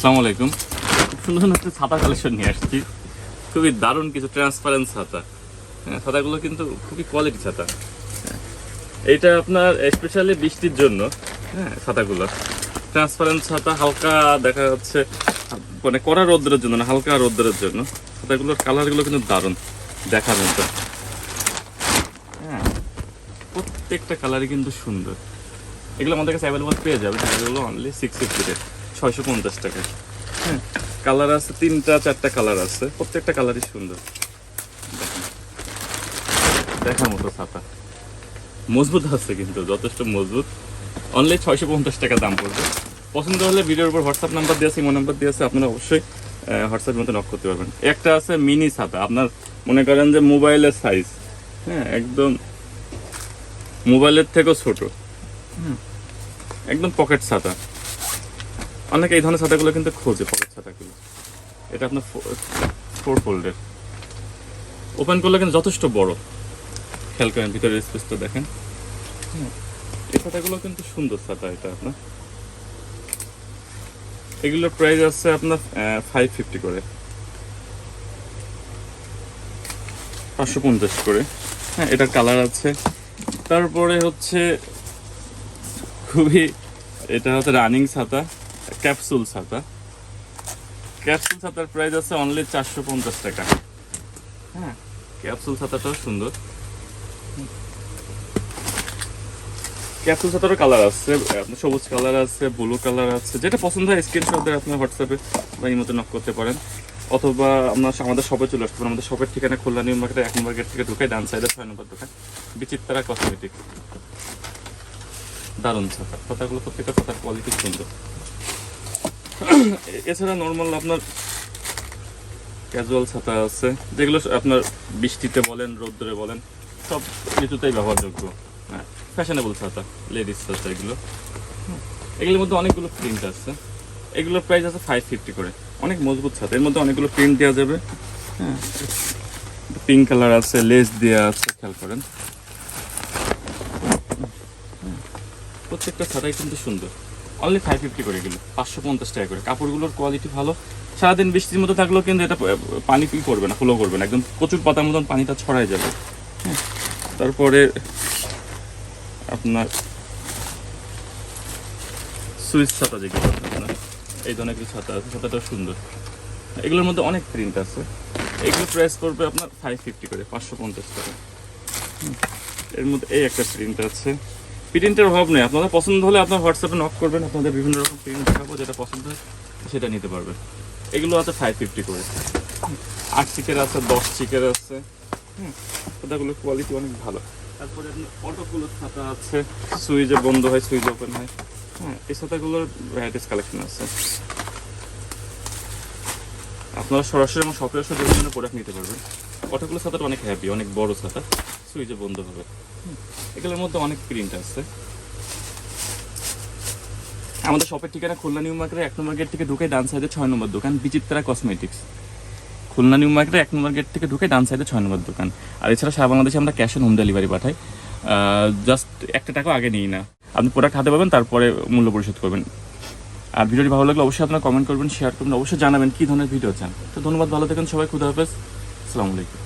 আসসালামু আলাইকুম। সুন্দর সুন্দর একটা ছাতা কালেকশন নিয়ে আসছি। খুবই দারুণ কিছু ট্রান্সপারেন্ট ছাতা। হ্যাঁ, ছাতাগুলো কিন্তু খুবই কোয়ালিটি ছাতা। এইটা আপনার স্পেশালি বৃষ্টির জন্য হ্যাঁ ছাতাগুলো। ট্রান্সপারেন্ট ছাতা হালকা দেখা যাচ্ছে মানে কড়া রোদ্রের জন্য না হালকা রোদ্রের জন্য। ছাতাগুলোর কালারগুলো কিন্তু দারুণ দেখার মতো। হ্যাঁ প্রত্যেকটা কালারই কিন্তু সুন্দর। এগুলো আমাদের কাছে অ্যাভেলেবল পেয়ে যাবে অনলি সিক্স ফিফটিতে ছয়শো পঞ্চাশ টাকা। হ্যাঁ কালার আছে, তিনটা, চারটা কালার আছে, প্রত্যেকটা কালারই সুন্দর। দেখার মতো ছাতা। মজবুত আছে কিন্তু, যথেষ্ট মজবুত। অনলি ছয়শো পঞ্চাশ টাকা দাম পড়বে। পছন্দ হলে ভিডিওর উপর হোয়াটসঅ্যাপ নাম্বার দিয়েছে ইমো নাম্বার দিয়েছে আপনারা অবশ্যই হোয়াটসঅ্যাপের মধ্যে নক করতে পারবেন। একটা আছে মিনি ছাতা। আপনার মনে করেন যে মোবাইলের সাইজ হ্যাঁ একদম মোবাইলের থেকেও ছোট। একদম পকেট ছাতা। অনেকে এই ধরনের ছাতাগুলো কিন্তু খোঁজে পকেট ছাতাগুলো। এটা আপনার ফোর ফোল্ডের ওপেন করলে কিন্তু যথেষ্ট বড়। খেয়াল করেন ভিতরের স্পেসটা দেখেন। এই ছাতাগুলো কিন্তু সুন্দর ছাতা এটা আপনার। এগুলোর প্রাইস আছে আপনার ফাইভ ফিফটি করে। পাঁচশো পঞ্চাশ করে। হ্যাঁ এটার কালার আছে। তারপরে হচ্ছে খুবই, এটা হচ্ছে রানিং ছাতা। ক্যাপসুল ছাতা। ক্যাপসুল ছাতার প্রাইস আছে অনলি চারশো পঞ্চাশ টাকা। হ্যাঁ ক্যাপসুল ছাতাটাও সুন্দর। ক্যাপসুল ছাতারও কালার আছে, আপনার সবুজ কালার আছে ব্লু কালার আছে, যেটা পছন্দ হয় স্ক্রিনশট দিয়ে আপনার হোয়াটসঅ্যাপে বা এই মতো নক করতে পারেন। অথবা আপনার আমাদের শপে চলে আসতে পারেন। আমাদের শপের ঠিকানা খুলনা, নিউ মার্কেটে, এক নম্বর গেট থেকে ঢুকে ডান সাইডে ছয় নম্বর দোকান, বিচিত্রা কসমেটিক দারুণ ছাতা। ছাতাগুলো প্রত্যেকটা ছাতার কোয়ালিটি সুন্দর। এছাড়া নর্মাল আপনার ক্যাজুয়াল ছাতা আছে। যেগুলো আপনার বৃষ্টিতে বলেন, রোদ্রে বলেন, সব ঋতুতেই ব্যবহারযোগ্য। হ্যাঁ ফ্যাশনেবল ছাতা লেডিস ছাতা এগুলো। এগুলোর মধ্যে অনেকগুলো প্রিন্ট আছে। এগুলোর প্রাইস আছে ফাইভ ফিফটি করে। অনেক মজবুত ছাতা। এর মধ্যে অনেকগুলো প্রিন্ট দেওয়া যাবে। হ্যাঁ পিঙ্ক কালার আছে লেস দেওয়া আছে, খেয়াল করেন। প্রত্যেকটা ছাতাই কিন্তু সুন্দর। অনলি ফাইভ ফিফটি করে গেলো পাঁচশো পঞ্চাশ টাকা করে। কাপড়গুলোর কোয়ালিটি ভালো। সারাদিন বৃষ্টির মতো থাকলেও কিন্তু এটা পানি কি করবে না ফ্লো করবে না। একদম প্রচুর পাতার মতন পানিটা ছড়ায় যাবে। তারপরে আপনার সুইচ ছাতা যেগুলো আপনার, এই ধরনের কিছু ছাতা আছে ছাতাটা সুন্দর। এগুলোর মধ্যে অনেক প্রিন্ট আছে। এগুলো প্রাইস করবে আপনার ফাইভ ফিফটি করে, পাঁচশো পঞ্চাশ টাকা। এর মধ্যে এই একটা প্রিন্ট আছে। প্রিন্টের অভাব নেই। আপনাদের পছন্দ হলে আপনার হোয়াটসঅ্যাপে নক করবেন, আপনাদের বিভিন্ন রকম প্রিন্ট দেখাবো, যেটা পছন্দ হয় সেটা নিতে পারবেন। এগুলো আছে ফাইভ ফিফটি করে। আট চিকের আছে, দশ চিকের আছে। হুম খাতাগুলোর কোয়ালিটি অনেক ভালো। তারপরে অটোগুলো খাতা আছে, সুইচে বন্ধ হয়, সুইচ ওপেন হয়। হ্যাঁ এই ছাতাগুলোর ভ্যারাইটিস কালেকশন আছে। আপনারা সরাসরি আমার শপে এসে বিভিন্ন প্রোডাক্ট নিতে পারবেন। অটোগুলো ছাতাটা অনেক হ্যাপি অনেক বড় ছাতা সুইচে বন্ধ হবে। এগুলোর মধ্যে অনেক প্রিন্ট আছে। আমাদের শপের ঠিকানা খুলনা নিউ মার্কেটের এক নম্বর গেট থেকে ঢুকে ডান সাইডে ছয় নম্বর দোকান, বিচিত্রা কসমেটিক্স খুলনা নিউ মার্কেটের এক নম্বর গেট থেকে ঢুকে ডান সাইডে ছয় নম্বর দোকান। আর এছাড়া সারা বাংলাদেশে আমরা ক্যাশ অন হোম ডেলিভারি পাঠাই। জাস্ট একটা টাকাও আগে নিই না। আপনি প্রোডাক্ট হাতে পাবেন, তারপরে মূল্য পরিশোধ করবেন। আর ভিডিওটি ভালো লাগলে অবশ্যই আপনারা কমেন্ট করবেন শেয়ার করবেন, অবশ্যই জানাবেন কী ধরনের ভিডিও চান। তো ধন্যবাদ, ভালো থাকেন সবাই, খুদা হাফেজ। আসসালামু আলাইকুম।